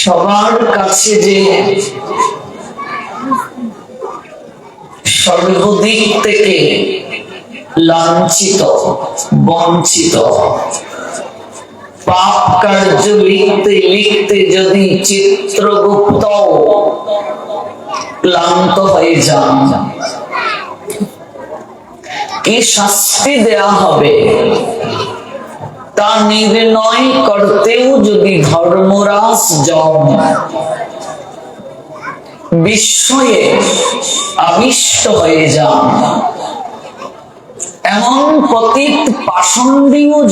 সবার কাছে যে সর্বদিক থেকে লাঞ্ছিত, বঞ্চিত, পাপ কার্য লিখতে লিখতে যদি চিত্রগুপ্ত ক্লান্ত হয়ে যান, কি শাস্তি দেয়া হবে? তা নির্ণয় করতেও যদি ধর্মরাজ জম বিস্ময়ে আবিষ্ট হয়ে যান, এমন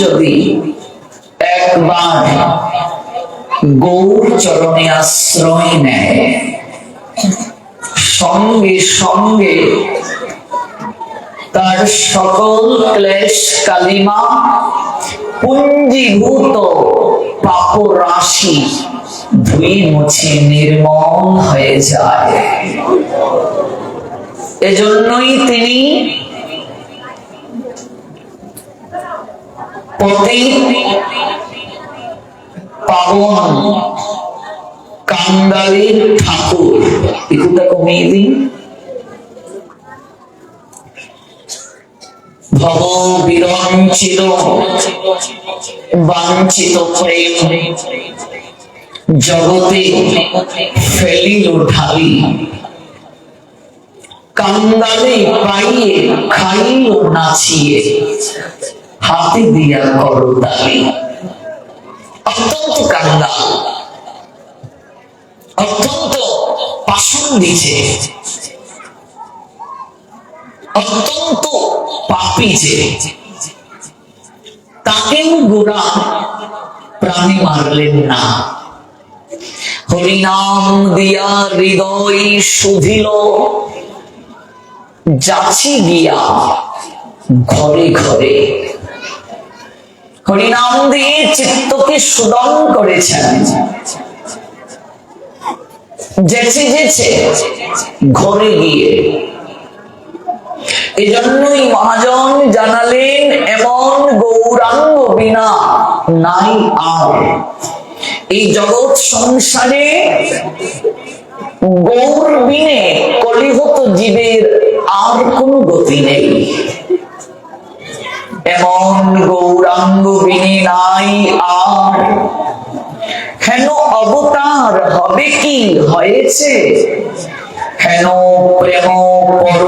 যদি একবার গৌর চরণে আশ্রয় নেয়, সঙ্গে সঙ্গে তার সকল ক্লেশ কালিমা পুঞ্জীভূত পাপ রাশি ধুই মুছে নির্মল হয়ে যায়। এজন্যই তিনি পাবন কান্দারির ঠাকুর। একটুটা কমিয়ে দিন ভব বিরঞ্চিত বাঞ্ছিত প্রেম জগতে ফেলিল ঢালি। কান্দালে পাইয়ে, খাইল নাচিয়ে, হাতে দিয়া করো তালি। অত্যন্ত কান্দাল অত্যন্ত পাশন দিছে অত্যন্ত পাপি যে। তাকেও গোড়া প্রাণী মারলেন না। হরিনাম দিয়া হৃদয় শুধিল। যাচি ঘরে ঘরে। হরিনাম দিয়ে চিত্তকে সুদম করেছেন। যেছে যেছে ঘরে গিয়ে এজন্যই মহাজন জানালেন, এমন গৌরাঙ্গ বিনা নাই আর। এই জগৎ সংসারে গৌর বিনে কলিহত জীবের আর কোনো গতি নেই। এমন গৌরাঙ্গ বিনে নাই আর। হেন অবতার হবে কি হয়েছে? হেন প্রেম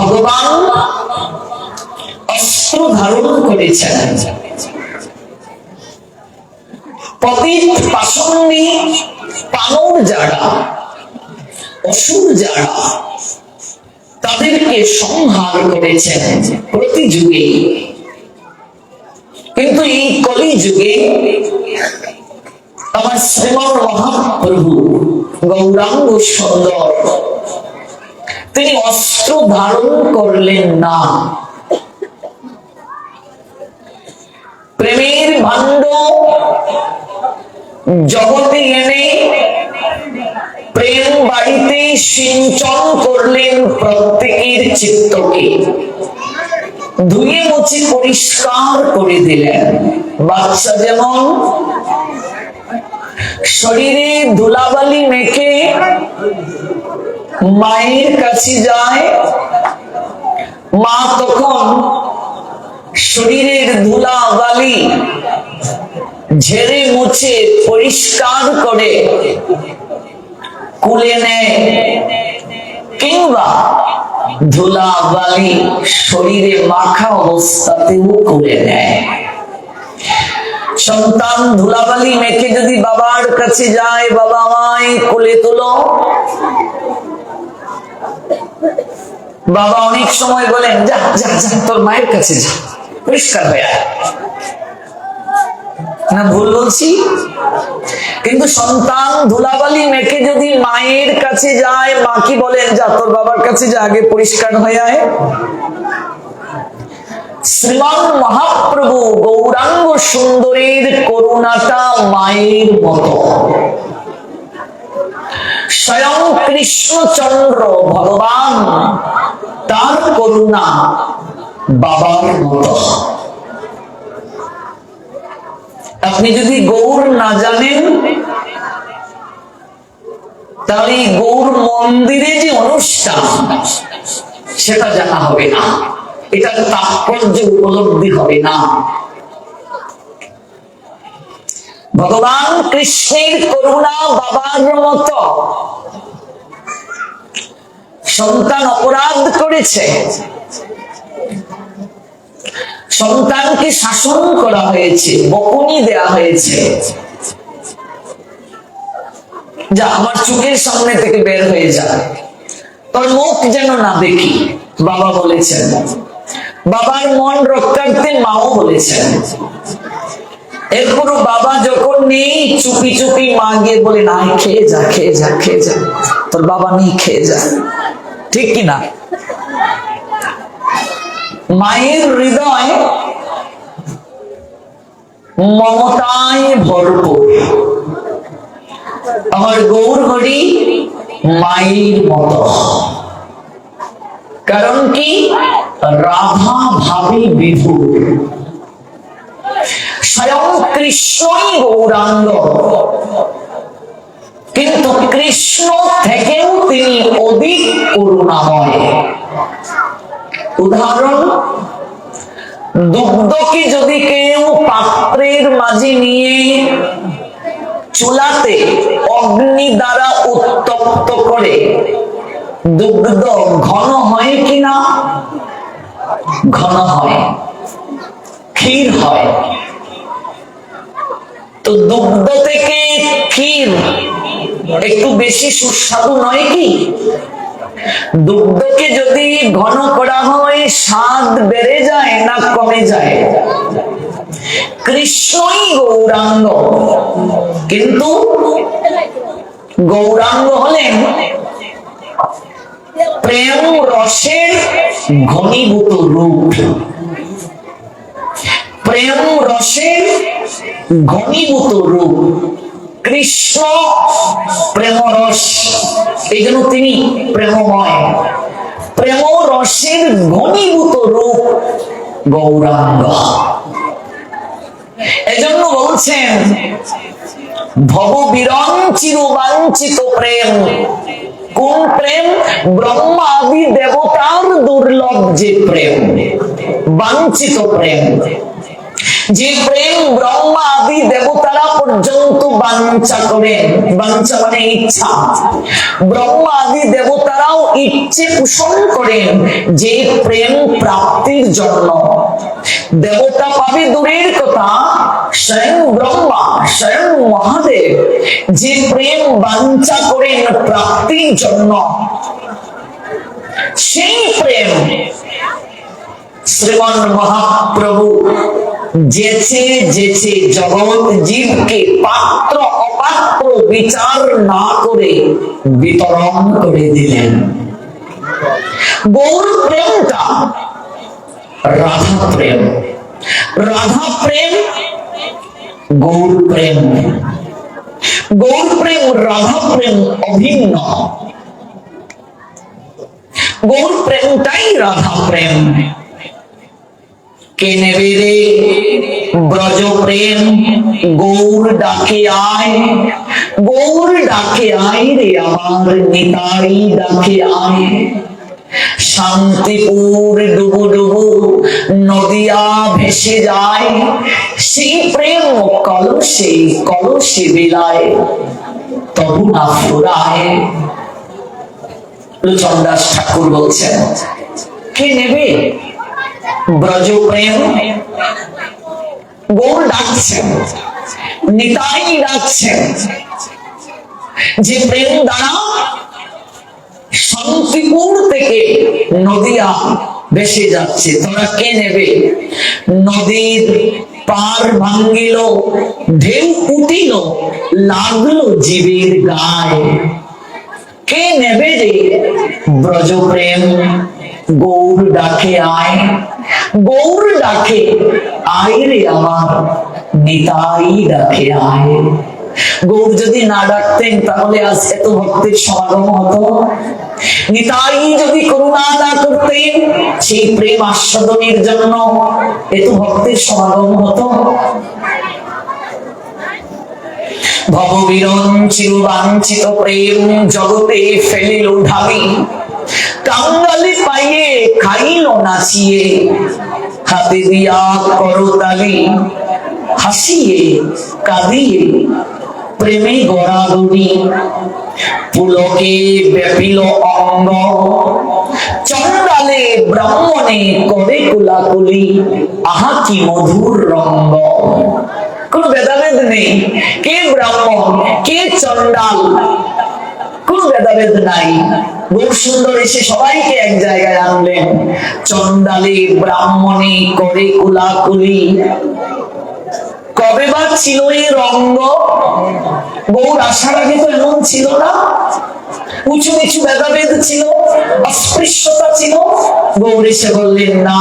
ভগবান অস্ত্র ধারণ করেছেন তাদেরকে সংহার করেছেন প্রতি কিন্তু এই কলি যুগে আমার শ্রীমন মহাপ্রভু গৌরাঙ্গ সুন্দর তিনি অস্ত্র ধারণ করলেন না। প্রেমের ভাণ্ড জগতে এনে প্রেম বাড়িতে সিঞ্চন করলেন প্রত্যেকের চিত্তকে। ধুয়ে মুছে পরিষ্কার করে দিলেন। বাচ্চা যেমন শরীরে ধুলাবালি মেখে মায়ের কাছে যায়, মা তখন শরীরের ধুলা বালি ঝেড়ে মুছে পরিষ্কার করে কুলে নেয় কিংবা ধুলা বালি শরীরে মাখা অবস্থাতেও কুলে নেয়। সন্তান ধুলাবালি মেখে যদি বাবার কাছে যায়, বাবা আমায় কোলে তোলো। বাবা অনেক সময় বলেন, যা যা যা, তোর মায়ের কাছে যা, পরিষ্কার হয়ে না ভুল বলছি? কিন্তু সন্তান ধুলাবালি মেখে যদি মায়ের কাছে যায়, মা কি বলেন, যা, তোর বাবার কাছে যা, আগে পরিষ্কার হয়ে আয়। শ্রীমান মহাপ্রভু গৌরাঙ্গ সুন্দরীর করুণাটা মায়ের মতো। স্বয়ং কৃষ্ণচন্দ্র ভগবান তার করুণা বাবার মতো। আপনি যদি গৌর না জানেন, তাহলে গৌর মন্দিরে যে অনুষ্ঠান, সেটা জানা হবে না। এটার তাৎপর্য উপলব্ধি হবে না। ভগবান কৃষ্ণের করুণা বাবার মতো। সন্তান অপরাধ করেছে। সন্তানকে শাসন করা হয়েছে, বকুনি দেয়া হয়েছে। যা আমার চোখের সামনে থেকে বের হয়ে যায়। তোর মুখ যেন না দেখি, বাবা বলেছেন। বাবার মন রক্ষার্থে মাও বলেছেন। এরপরও বাবা যখন নেই, চুপি চুপি মা গিয়ে বলে, না খেয়ে যা খেয়ে যা খেয়ে যা। তোর বাবা নেই, খেয়ে যা। ঠিক কিনা মায়ের হৃদয় মমতায় ভরপুর। আমার গৌর হরি মায়ের মতো। কারণ কি? রাধা ভাবি বিভুর। স্বয়ং কৃষ্ণই গৌরাঙ্গ। কিন্তু কৃষ্ণ থেকেও তিনি অধিক করুণাময়। উদাহরণ, দুগ্ধকে যদি কেউ পাত্রের মাঝে নিয়ে চুলাতে অগ্নি দ্বারা উত্তপ্ত করে, দুগ্ধ ঘন হয় কিনা? ঘন হয়, ক্ষীর হয়। তো দুগ্ধ থেকে ক্ষীর, একটু বেশি সুস্বাদু নয় কি? দুগ্ধকে যদি ঘন করা হয়, স্বাদ বেড়ে যায় না কমে যায়? কৃষ্ণই গৌরাঙ্গ, কিন্তু গৌরাঙ্গ হলেন প্রেম রসের ঘনীভূত রূপ। প্রেম রসের ঘনীভূত রূপ। কৃষ্ণ প্রেমরস এই জন্য তিনি প্রেমময়। প্রেম রসের ঘনীভূত রূপ গৌরাঙ্গ। এজন্য বলছেন ভব বিরঞ্চির বাঞ্ছিত প্রেম। কোন প্রেম? ব্রহ্মা আদি দেবতার দুর্লভ যে প্রেম। বাঞ্ছিত প্রেম। যে প্রেম ব্রহ্মা আদি দেবতারা পর্যন্ত বাঞ্ছা করেন বাঞ্ছা মানে ইচ্ছা। ব্রহ্মা আদি দেবতারাও ইচ্ছে পোষণ করেন যে প্রেম প্রাপ্তির জন্য। দেবতা পাবে দূরের কথা, স্বয়ং ব্রহ্মা, স্বয়ং মহাদেব, যে প্রেম বাঞ্ছা করেন প্রাপ্তির জন্য। সেই প্রেম শ্রীমান মহাপ্রভু যেছে যেছে জগৎ জীবকে পাত্র অপাত্র বিচার না করে বিতরণ করে দিলেন গৌর প্রেমটা রাধা প্রেম রাধা প্রেম গৌর প্রেম গৌর প্রেম রাধা প্রেম অভিন্ন গৌর প্রেমটাই রাধা প্রেম কে নেবে রে গৌর ডাকে আয়। গৌর ডাকে আয় রে ডাকে আয়। শান্তিপুর ডুবু ডুবু নদিয়া ভেসে যায়। সেই প্রেম কলসে কলসে বিলায় তবু না ফুরায়। চন্দাস ঠাকুর বলছেন, কে নেবে? ব্রজ প্রেম। গৌর ডাকছেন নিতাই ডাকছেন যে প্রেম দ্বারা শান্তিপুর থেকে নদিয়া ভেসে যাচ্ছে। তোমরা কে নেবে? নদীর পার ভাঙ্গিল, ঢেউ উঠিল লাগল জীবের গায়ে। কে নেবে রে ব্রজ প্রেম? গৌর ডাকে আয়। গৌর ডাকে আয় আমার নিতাই ডাকে আয় গৌর যদি না ডাকতেন তাহলে আজ এত ভক্তের সমাগম হতো নিতাই যদি করুণা না করতেন সেই প্রেম আস্বাদনের জন্য এত ভক্তের সমাগম হতো ভববিরন চিরবাঞ্ছিত প্রেম জগতে ফেলিল ঢালি কাঙ্গালি পাইয়ে খাইল নাচিয়ে হাতে দিয়া করতালি হাসিয়ে, কাঁদিয়ে, প্রেমে গড়াগড়ি পুলকে ব্যাপিল অঙ্গ চন্ডালে ব্রাহ্মণে করে কুলাকুলি। আহা কি মধুর রঙ্গ। কোন ভেদাভেদ নেই। কে ব্রাহ্মণ, কে চন্ডাল কোন ভেদাভেদ নাই। বহু সুন্দর এসে সবাইকে এক জায়গায় আনলেন। চন্ডালে ব্রাহ্মণে, করে কুলাকুলি। কবে বা ছিল এই রঙ্গ? বহু আসার আগে তো এমন ছিল না। উঁচু নিচু ভেদাভেদ ছিল, অস্পৃশ্যতা ছিল। গৌর এসে বললেন, না,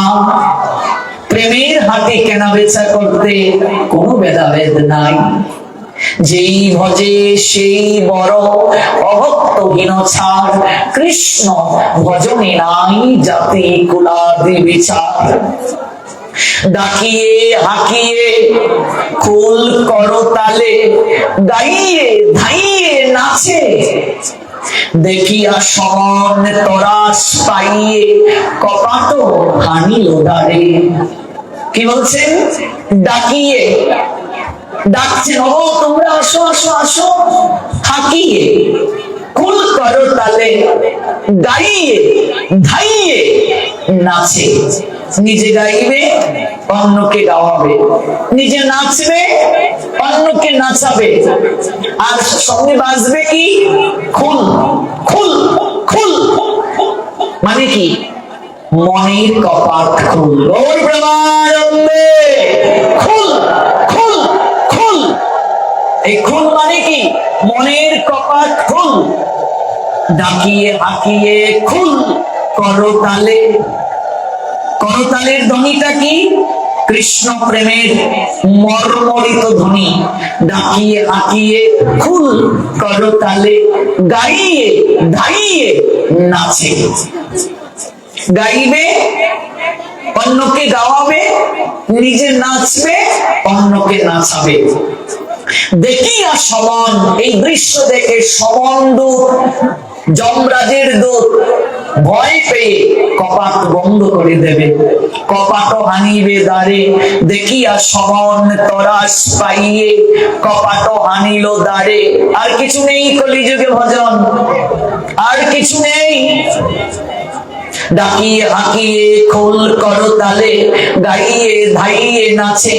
প্রেমের হাতে কেনা বেচা করতে কোনো ভেদাভেদ নাই। যেই ভজে সেই বড় অভক্তহীন ছাড়, কৃষ্ণ ভজনে নাই জাতি কুলাদি বিচার। ডাকিয়ে, হাকিয়ে কুল করতালে গাইয়ে, ধাইয়ে, নাচে। দেখিয়া সমান তরাস পাইয়ে কপাট হানিল দাঁড়ে। কি বলছেন? ডাকিয়ে ডাকছেন ও, তোমরা আসো আসো আসো। কুল করো তালে গাইয়ে ধাইয়ে, নাচে। নিজে গাইবে, অন্যকে গাওয়াবে। নিজে নাচবে, অন্যকে নাচাবে। আর সঙ্গে বাজবে কি? খুল খুল খুল মানে কি? মনের কপাট খুল খুল খুল এই খুল মানে কি? মনের কপাট খুল ডাকিয়ে হাকিয়ে খুল করতালে, করতালের ধ্বনিটা কি? কৃষ্ণ প্রেমের মর্মরিত ধ্বনি। ডাকিয়ে হাকিয়ে খুল করতালে গাইয়ে, ধাইয়ে নাচে। গাইবে, অন্যকে গাওয়াবে, নিজে নাচবে, অন্যকে নাচাবে। দেখিয়া সমান, এই দৃশ্য দেখে সমান দূত যমরাজের দূত ভয় পেয়ে কপাট বন্ধ করে দেবে কপাট হানিবে দ্বারে। দেখিয়া সমান তরাস পাইয়ে কপাট হানিল দ্বারে। আর কিছু নেই কলিযুগে ভজন, আর কিছু নেই। ডাকিয়ে হাঁকিয়ে খোল করতালে গাইয়ে ধাইয়ে নাচে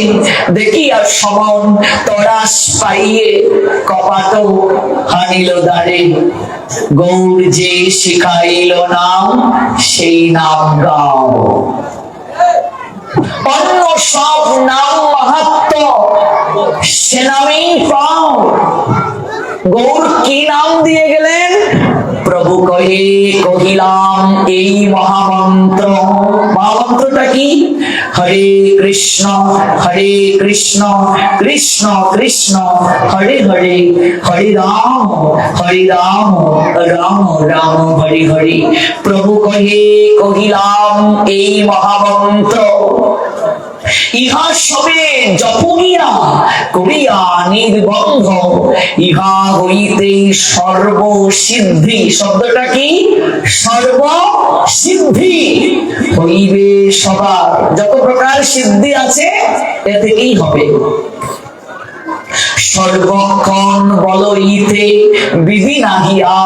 দেখিয়া সমন তরাস পাইয়ে কপাট হানিল দাঁড়ে গৌর যে শিখাইল নাম, সেই নাম গাও। অন্য সব নাম মাহাত্ম, সে নামেই পাও। গৌর কি নাম দিয়ে গেলেন? প্রভু কহে, কহিলাম, এই মহামন্ত্র। মহামন্ত্রটা কি? হরে কৃষ্ণ হরে কৃষ্ণ কৃষ্ণ কৃষ্ণ, হরে হরে হরে রাম হরে রাম রাম রাম, হরে হরে। প্রভু কহে, কহিলাম, এই মহামন্ত্র। ইহা সবে জপনিয়া করিয়া নির্বন্ধ, ইহা হইতে সর্বসিদ্ধি। শব্দটা কি? সর্বসিদ্ধি হইবে সবার। যত প্রকার সিদ্ধি আছে এ থেকেই হবে। সর্বক্ষণ বল ইতে বিধি নাহিয়া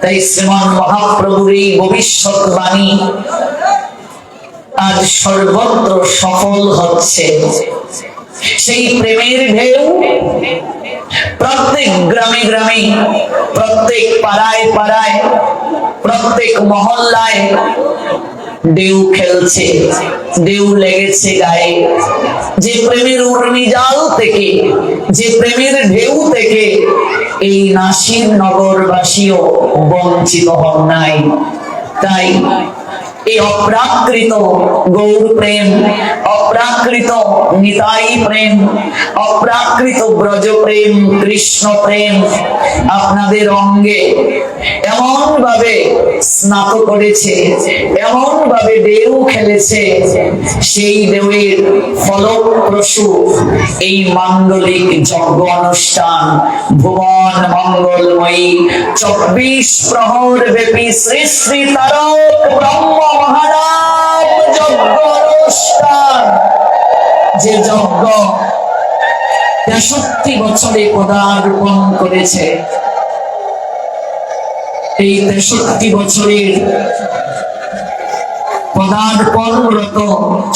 তাই শ্রীমান মহাপ্রভুর এই ভবিষ্যৎবাণী আজ সর্বত্র সফল হচ্ছে। সেই প্রেমের ঢেউ প্রত্যেক গ্রামে গ্রামে, প্রত্যেক পাড়ায় পাড়ায়, প্রত্যেক মহল্লায় ঢেউ খেলছে, ঢেউ লেগেছে গায়ে। যে প্রেমের উর্মি জাল থেকে, যে প্রেমের ঢেউ থেকে এই নাসির নগরবাসীও বঞ্চিত হন নাই। তাই এই অপ্রাকৃত গৌর প্রেম, অপ্রাকৃত নিতাই প্রেম, অপ্রাকৃত ব্রজ প্রেম, কৃষ্ণ প্রেম আপনাদের অঙ্গে এমন ভাবে স্নাত করেছে এমন ভাবে ঢেউ খেলেছে, সেই ঢেউয়ের ফলপ্রসূ এই মাঙ্গলিক যজ্ঞ অনুষ্ঠান ভুবন মঙ্গলময়ী চব্বিশ প্রহর ব্যাপী শ্রী শ্রী তারক ব্রহ্ম যে যজ্ঞ তেষট্টি বছরে করেছে, এই তেষট্টি বছরের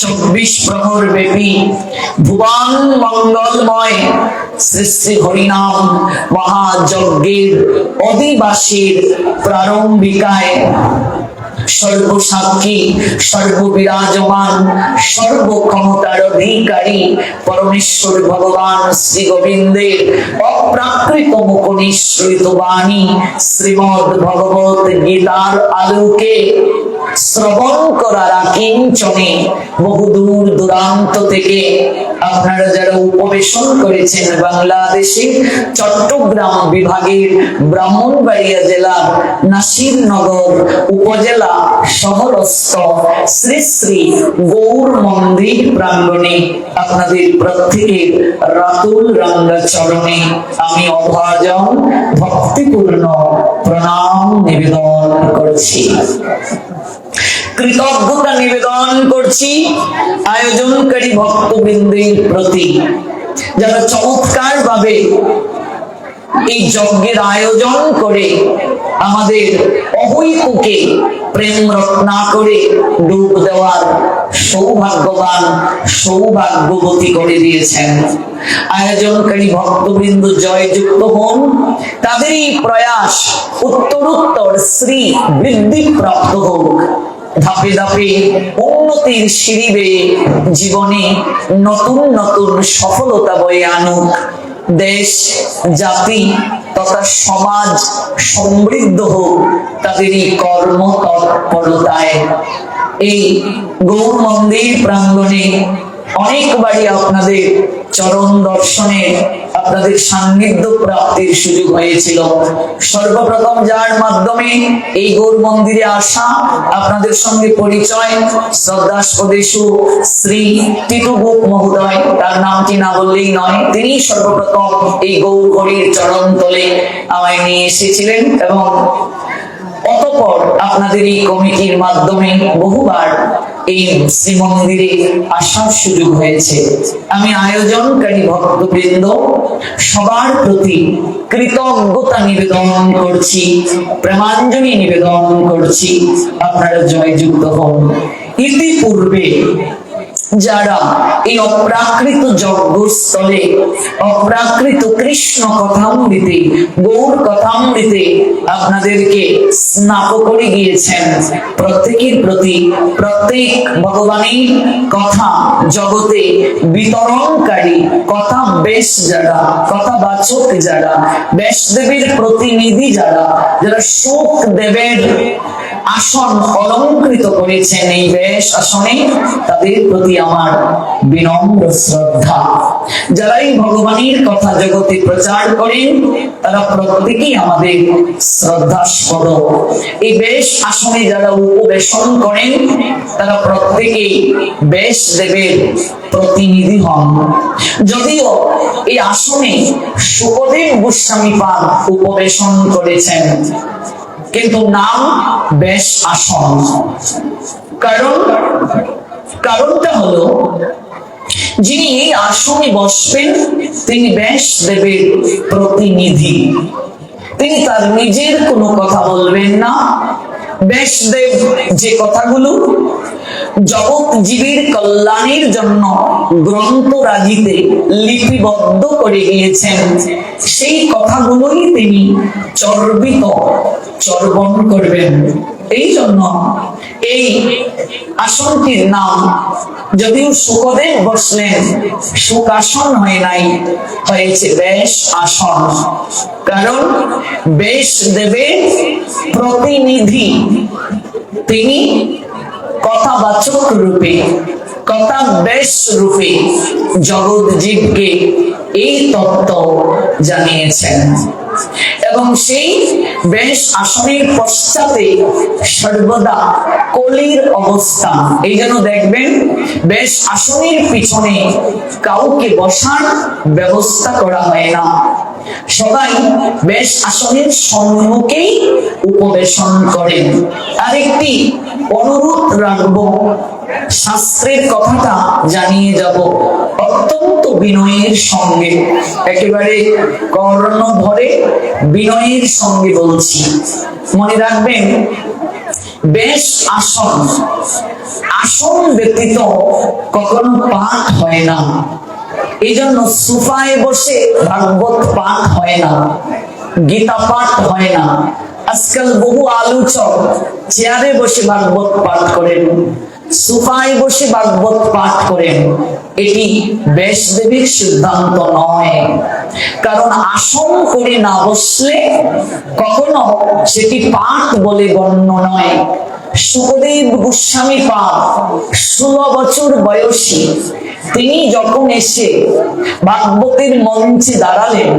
চব্বিশ ব্যাপী মঙ্গলময় শ্রী হরিনাম অধিবাসীর প্রারম্ভিকায় সর্বসাক্ষী সর্ববিরাজমান, সর্বক্ষমতার অধিকারী পরমেশ্বর ভগবান শ্রী গোবিন্দের অপ্রাকৃত মুখনিশ্রিত বাণী শ্রীমদ ভগবত গীতার আলোকে শ্রবণ করার আকিঞ্চনে বহুদূর দূরান্ত থেকে আপনারা যারা উপবেশন করেছেন বাংলাদেশে চট্টগ্রাম বিভাগের ব্রাহ্মণবাড়িয়া জেলার নাসিরনগর উপজেলা শহরস্থ শ্রী শ্রী গৌর মন্দির প্রাঙ্গণে আপনাদের প্রত্যেকের রাতুল রাঙ্গা চরণে আমি অভাজন ভক্তিপূর্ণ প্রণাম নিবেদন করছি। কৃতজ্ঞতা নিবেদন করছি আয়োজনকারী ভক্তবৃন্দের প্রতি। যারা চমৎকার ভাবে এই যজ্ঞের আয়োজন করে আমাদের অবৈকুকে প্রেম রত্না করে ডুব দেওয়ার সৌভাগ্যবান সৌভাগ্যবতী করে দিয়েছেন। আয়োজনকারী ভক্তবৃন্দ জয়যুক্ত হন। তাদের এই প্রয়াস উত্তরোত্তর শ্রী বৃদ্ধি প্রাপ্ত হোক। ধাপে ধাপে উন্নতির সিঁড়ি বেয়ে জীবনে নতুন নতুন সফলতা বয়ে আনুক। দেশ, জাতি তথা সমাজ সমৃদ্ধ হোক তাদের এই কর্ম তৎপরতায় এই গৌর মন্দির প্রাঙ্গণে অনেকবারই আপনাদের চরণ দর্শনে আপনাদের সান্নিধ্য প্রাপ্তির সুযোগ হয়েছিল। সর্বপ্রথম যার মাধ্যমে এই গৌর মন্দিরে আসা, আপনাদের সঙ্গে পরিচয়, শ্রদ্ধাস্পদেশু শ্রী টিটুগুপ মহোদয়, তার নামটি না বললেই নয়, তিনি সর্বপ্রথম এই গৌর চরণ তলে আমায় নিয়ে এসেছিলেন এবং অতপর আপনাদের এই কমিটির মাধ্যমে বহুবার এই শ্রীমন্দিরে আসার সুযোগ হয়েছে। আমি আয়োজনকারী ভক্তবৃন্দ সবার প্রতি কৃতজ্ঞতা নিবেদন করছি, প্রেমাঞ্জলি নিবেদন করছি। আপনারা জয়যুক্ত হন। ইতিপূর্বে যারা এই অপ্রাকৃত যজ্ঞস্থলে অপ্রাকৃত কৃষ্ণ কথামৃতে, গৌর কথামৃতে আপনাদেরকে স্নাত করে গিয়েছেন। প্রত্যেকের প্রতি প্রত্যেক ভগবানের কথা জগতে বিতরণকারী, কথা বেশ যারা, কথা বাচক যারা, বেশ দেবীর প্রতিনিধি যারা যারা সুখ দেবের আসন অলঙ্কৃত করেছেন এই বেশ আসনে, তাদের প্রতি আমার বিনম্র শ্রদ্ধা। যারাই ভগবানের কথা জগতে প্রচার করেন তারা প্রত্যেকেই আমাদের শ্রদ্ধাস্পদ। এই বেশ আসনে যারা উপবেশন করেন, তারা প্রত্যেকেই বেশ দেবের প্রতিনিধি হন। যদিও এই আসনে সুখদেব গোস্বামী পাদ উপবেশন করেছেন কিন্তু নাম বেশ আসন কারণ, কারণটা হলো, যিনি এই আসনে বসবেন, তিনি বেশ দেবের প্রতিনিধি। তিনি তার নিজের কোনো কথা বলবেন না। ব্যাসদেব যে কথাগুলো জগৎ জীবের কল্যাণের জন্য গ্রন্থ রাজিতে লিপিবদ্ধ করে গিয়েছেন সেই কথাগুলোই তিনি চর্বিত, চর্বণ করবেন। এই জন্য এই আসনটির নাম যদিও সুখদেব বসলেন সুকাসন হয় নাই, হয়েছে বেশ আসন। কারণ বেশ দেবে প্রতিনিধি। তিনি কথাবাচক রূপে কথা বেশ রূপে জগৎ জীবকে এই তত্ত্ব জানিয়েছেন। এবং সেই বেশ আসনের পশ্চাতে সর্বদা কলির অবস্থা। এই জন্য দেখবেন, বেশ আসনের পিছনে কাউকে বসার ব্যবস্থা করা হয় না। সবাই বেশ আসনের সম্মুখেই উপবেশন করেন। আরেকটি অনুরোধ রাখব। শাস্ত্রের কথাটা জানিয়ে যাব। অত্যন্ত বিনয়ের সঙ্গে, একেবারে কর্ণ ভরে বিনয়ের সঙ্গে বলছি। মনে রাখবেন, বেশ আসন। আসন ব্যতীত কখনো পাঠ হয় না। এই জন্য সুফায় বসে ভাগবত পাঠ হয় না, গীতা পাঠ হয় না। আজকাল বহু আলোচক চেয়ারে বসে ভাগবত পাঠ করেন, সুফায় বসে ভাগবত পাঠ করেন। এটি বেশ দেবীর সিদ্ধান্ত নয়। কারণ আসন করে না বসলে কখনো সেটি পাঠ বলে গণ্য নয়। সুখদেব গোস্বামী পাপ ষোলো বছর বয়সী তিনি যখন এসে ভাগবতের মঞ্চে দাঁড়ালেন,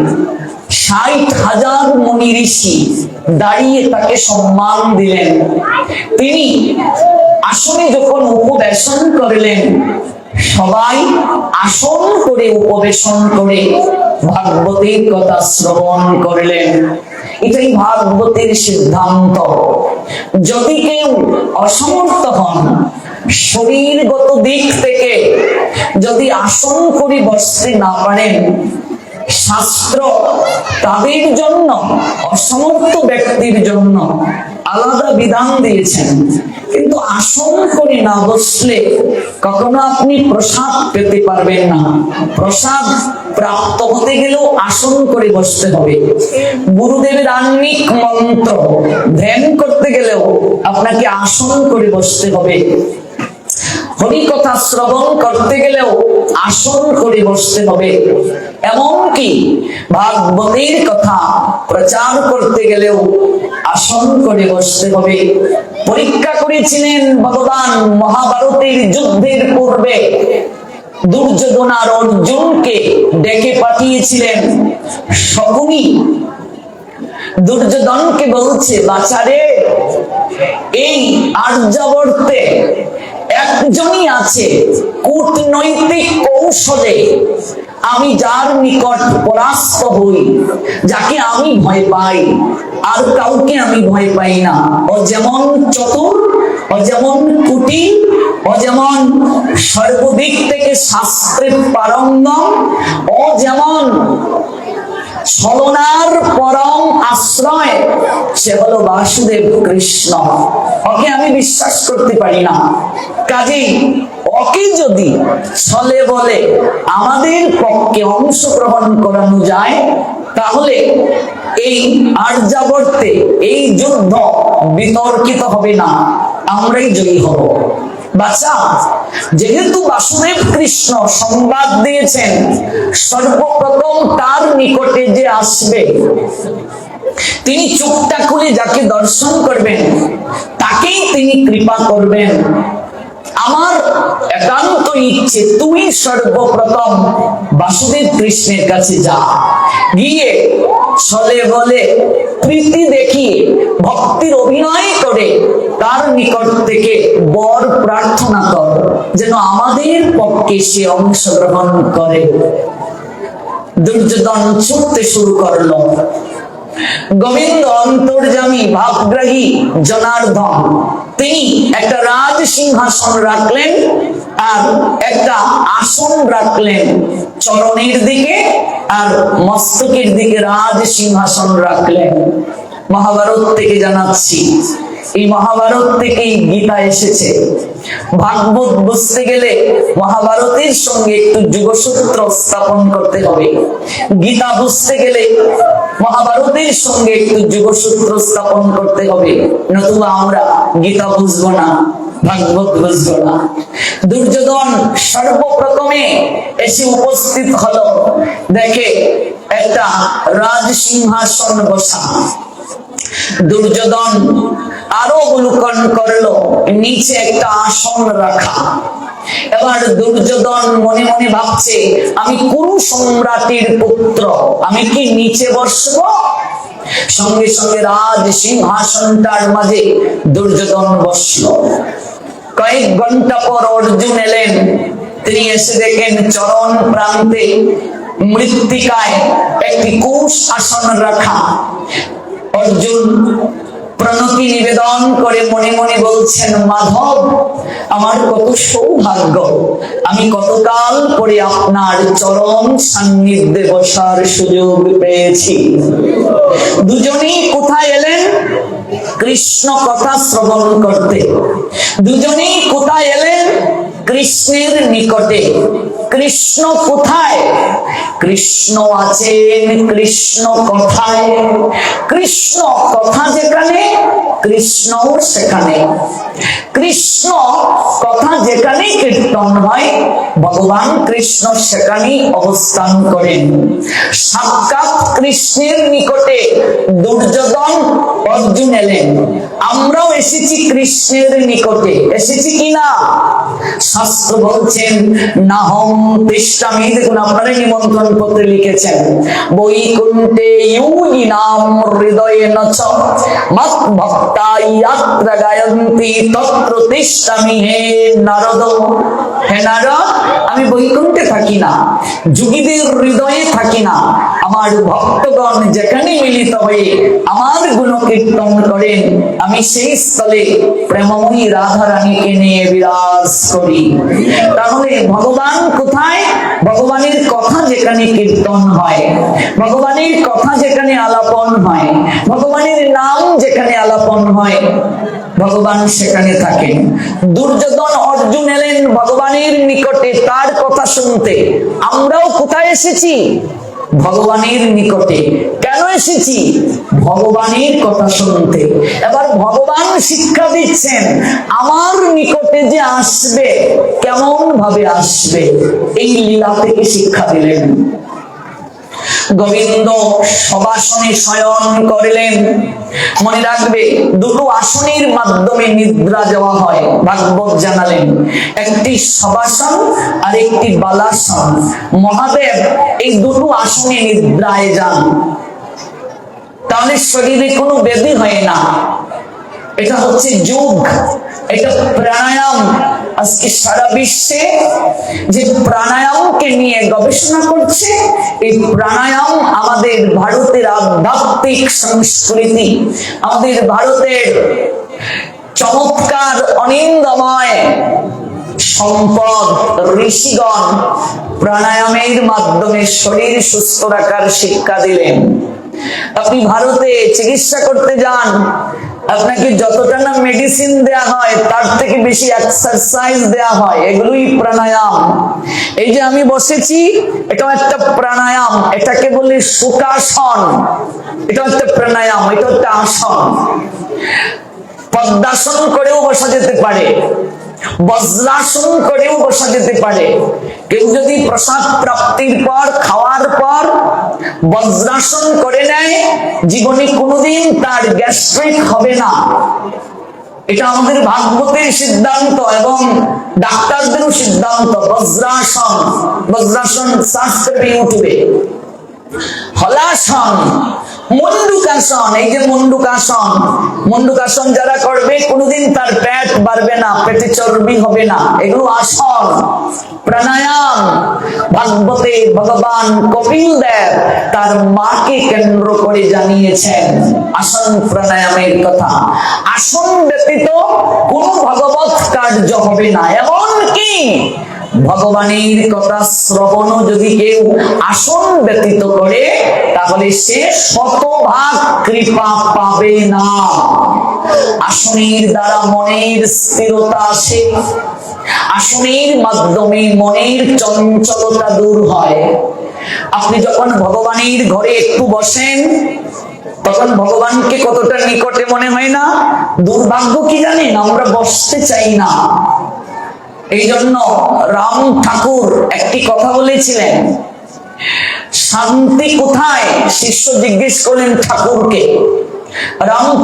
ষাট হাজার মনি ঋষি দাঁড়িয়ে তাকে সম্মান দিলেন। তিনি আসনে যখন উপবেশন করলেন, সবাই আসন করে উপবেশন করে ভাগবতের কথা শ্রবণ করলেন। এটাই ভাগবতের সিদ্ধান্ত। যদি কেউ অসমর্থ হন শরীরগত দিক থেকে যদি আসন করে বসতে না পারেন শাস্ত্র তাদের জন্য, অসমর্থ ব্যক্তির জন্য আলাদা বিধান দিয়েছেন। কিন্তু আসন করে না বসলে কখনো আপনি প্রসাদ পেতে পারবেন না। প্রসাদ প্রাপ্ত হতে গেলেও আসন করে বসতে হবে। গুরুদেবের আন্নিক মন্ত্র ধ্যান করতে গেলেও আপনাকে আসন করে বসতে হবে। হরি কথা শ্রবণ করতে গেলেও আসন করে বসতে হবে। এমনকি ভাগবতের কথা প্রচার করতে গেলেও আসন করে বসতে হবে। পরীক্ষা করেছিলেন ভগবান মহাভারতের যুদ্ধের পূর্বে। দুর্যোধন আর অর্জুনকে ডেকে পাঠিয়েছিলেন। শকুনি দুর্যোধনকে বলছে, বাচারে, এই আর্যাবর্তে একজনই আছে কূটনৈতিক কৌশলে আমি যার নিকট পরাস্ত হই, যাকে আমি ভয় পাই, আর কাউকে আমি ভয় পাই না। ও যেমন চতুর ও যেমন কুটি ও যেমন সর্বদিক থেকে শাস্ত্রের পারঙ্গম ও যেমন ছলনার পরম আশ্রয়, সে হলো বাসুদেব কৃষ্ণ। ওকে আমি বিশ্বাস করতে পারি না। কাজেই ওকে যদি ছলে বলে আমাদের পক্ষে অংশগ্রহণ করানো যায়, তাহলে এই আর্যাবর্তে এই যুদ্ধ বিতর্কিত হবে না। আমরাই জয়ী হব। বাচ্চা যেহেতু বাসুদেব কৃষ্ণ সংবাদ দিয়েছেন, সর্বপ্রথম তার নিকটে যে আসবে, তিনি চোখটা খুলে যাকে দর্শন করবেন, তাকেই তিনি কৃপা করবেন। আমার একান্ত ইচ্ছে তুই সর্বপ্রথম বাসুদেব কৃষ্ণের কাছে যা। গিয়ে ছলে বলে প্রীতি দেখিয়ে, ভক্তির অভিনয় করে তার নিকট থেকে বর প্রার্থনা কর, যেন আমাদের পক্ষে সে অংশগ্রহণ করে। দুর্যোধন ছুটতে শুরু করল। গোবিন্দ অন্তর্জামী ভাবগ্রাহী জনার্দন। তিনি একটা রাজ সিংহাসন রাখলেন আর একটা আসন রাখলেন চরণের দিকে আর মস্তকের দিকে রাজ সিংহাসন রাখলেন। মহাভারত থেকে জানাচ্ছি এই মহাভারত থেকেই গীতা এসেছে। ভাগবত বুঝতে গেলে মহাভারতের সঙ্গে একটু যুগসূত্র স্থাপন করতে হবে। গীতা বুঝতে গেলে মহাভারতের সঙ্গে একটু যুগসূত্র স্থাপন করতে হবে। নতুবা আমরা গীতা বুঝব না, ভাগবত বুঝব না। দুর্যোধন সর্বপ্রথমে এসে উপস্থিত হলো। দেখে একটা রাজ সিংহাসন বসা। দুর্যোধন আরও অবলোকন করল, নিচে একটা আসন রাখা। এবার দুর্যোধন মনে মনে ভাবছে, আমি কুরু সম্রাটের পুত্র? আমি কি নিচে বসবো? সঙ্গে সঙ্গে রাজ সিংহাসনটার মাঝে দুর্যোধন বসল। কয়েক ঘণ্টা পর অর্জুন এলেন। তিনি এসে দেখেন চরণ প্রান্তে মৃত্তিকায় একটি কুশ আসন রাখা। অর্জুন প্রণতি নিবেদন করে মনে মনে বলছেন, মাধব, আমার কত সৌভাগ্য। আমি কতকাল পরে আপনার চরম সান্নিধ্যে বসার সুযোগ পেয়েছি। দুজনেই কোথায় এলেন? কৃষ্ণ কথা শ্রবণ করতে। দুজনেই কোথায় এলেন? কৃষ্ণের নিকটে। কৃষ্ণ কোথায়? কৃষ্ণ আছেন কৃষ্ণ কথায়? কৃষ্ণ কথা যেখানে কৃষ্ণ সেখানে। কৃষ্ণ কথা যেখানে কীর্তন হয়, ভগবান কৃষ্ণ সেখানেই অবস্থান করেন। সাক্ষাৎ কৃষ্ণের নিকটে দুর্যোধন অর্জুন এলেন। আমরাও এসেছি কৃষ্ণের নিকটে। এসেছি কিনা? শাস্ত্র বলছেন নাহম পৃষ্ঠামি। দেখুন, আপনারা নিমন্ত্রণ পত্রে লিখেছেন, বৈকুণ্ঠে ইউগি নাম হৃদয়ে নচ মত ভক্তা ইয়াত্র গায়ন্তি তত্র তিষ্ঠামি হে নারদ। হে নারদ, আমি বৈকুণ্ঠে থাকি না, যুগীদের হৃদয়ে থাকি না। আমার ভক্তগণ যেখানে মিলিত হয়ে আমার গুণ কীর্তন করেন, আমি সেই স্থলে প্রেমময়ী রাধা রানীকে নিয়ে বিরাজ করি। তাহলে ভগবান কোথায়? ভগবানের কথা যেখানে কীর্তন হয়, ভগবানের কথা যেখানে আলাপন হয়, ভগবানের নাম যেখানে আলাপন হয়, ভগবান সেখানে থাকেন। দুর্যোধন অর্জুন এলেন ভগবানের নিকটে তার কথা শুনতে। আমরাও কোথায় এসেছি? ভগবানের নিকটে। কেন এসেছি? ভগবানের কথা শুনতে। এবার ভগবান শিক্ষা দিচ্ছেন, আমার নিকটে যে আসবে কেমন ভাবে আসবে? এই লীলা থেকে শিক্ষা দিলেন। গোবিন্দ সবাসনে শয়ন করিলেন। মনে রাখবে, দুটো আসনের মাধ্যমে নিদ্রা যাওয়া হয়, ভাগবত জানালেন। একটি সবাসন আর একটি বালাসন। মহাদেব এই দুটো আসনে নিদ্রায় যান। তাহলে শরীরে কোনো ব্যাধি হয় না। এটা হচ্ছে যোগ। এটা প্রাণায়াম। আজকে সারা বিশ্বে যে প্রাণায়ামকে নিয়ে গবেষণা করছে, এই প্রাণায়াম আমাদের ভারতের আধ্যাত্মিক সংস্কৃতি, আমাদের ভারতের চমৎকার অনিন্দময় সম্পদ, ঋষিগণ প্রাণায়ামের মাধ্যমে শরীর সুস্থ রাখার শিক্ষা দিলেন। আপনি ভারতে চিকিৎসা করতে যান আপনাকে যতটা না মেডিসিন দেয়া হয়, তার থেকে বেশি এক্সারসাইজ দেয়া হয়, এগুলোই প্রাণায়াম। এই যে আমি বসেছি এটা একটা প্রাণায়াম, এটাকে বলি সুকাসন। এটা একটা প্রাণায়াম এটা একটা আসন। পদ্মাসন করেও বসা যেতে পারে। বজ্রাসন করেও বসা যেতে পারে। কেউ যদি প্রসাদ প্রাপ্তির পর, খাওয়ার পর বজ্রাসন করে নেয়, জীবনে কোনোদিন তার গ্যাস্ট্রিক হবে না। এটা আমাদের ভাগবতের সিদ্ধান্ত এবং ডাক্তারদেরও সিদ্ধান্ত, বজ্রাসন বজ্রাসন করে ইউটিউবে হলাসন মন্ডুকাসন, এই যে মন্ডুকাসন মন্ডুকাসন যারা করবে, কোনোদিন তার পেট বাড়বে না, পেটে চর্বি হবে না। এগুলো আসন প্রাণায়াম। ভাগবতে ভগবান কপিল দেব তার মাকে কেন্দ্র করে জানিয়েছেন, আসন প্রাণায়ামের কথা। আসন ব্যতীত কোন ভগবত কার্য হবে না। এমন কি ভগবানের কথা শ্রবণ যদি কেউ আসন ব্যতীত করে, তাহলে সে শতভাগ কৃপা পাবে না। আসনের দ্বারা মনের স্থিরতা আসে। আসনের মাধ্যমে মনের চঞ্চলতা দূর হয়। আপনি যখন ভগবানের ঘরে একটু বসেন, তখন ভগবানকে কতটা নিকটে মনে হয় না? দুর্ভাগ্য কি জানেন? আমরা বসতে চাই না। এই জন্য রাম ঠাকুর একটি কথা বলেছিলেন শান্তি কোথায়? শিষ্য জিজ্ঞেস করলেন ঠাকুরকে। রাম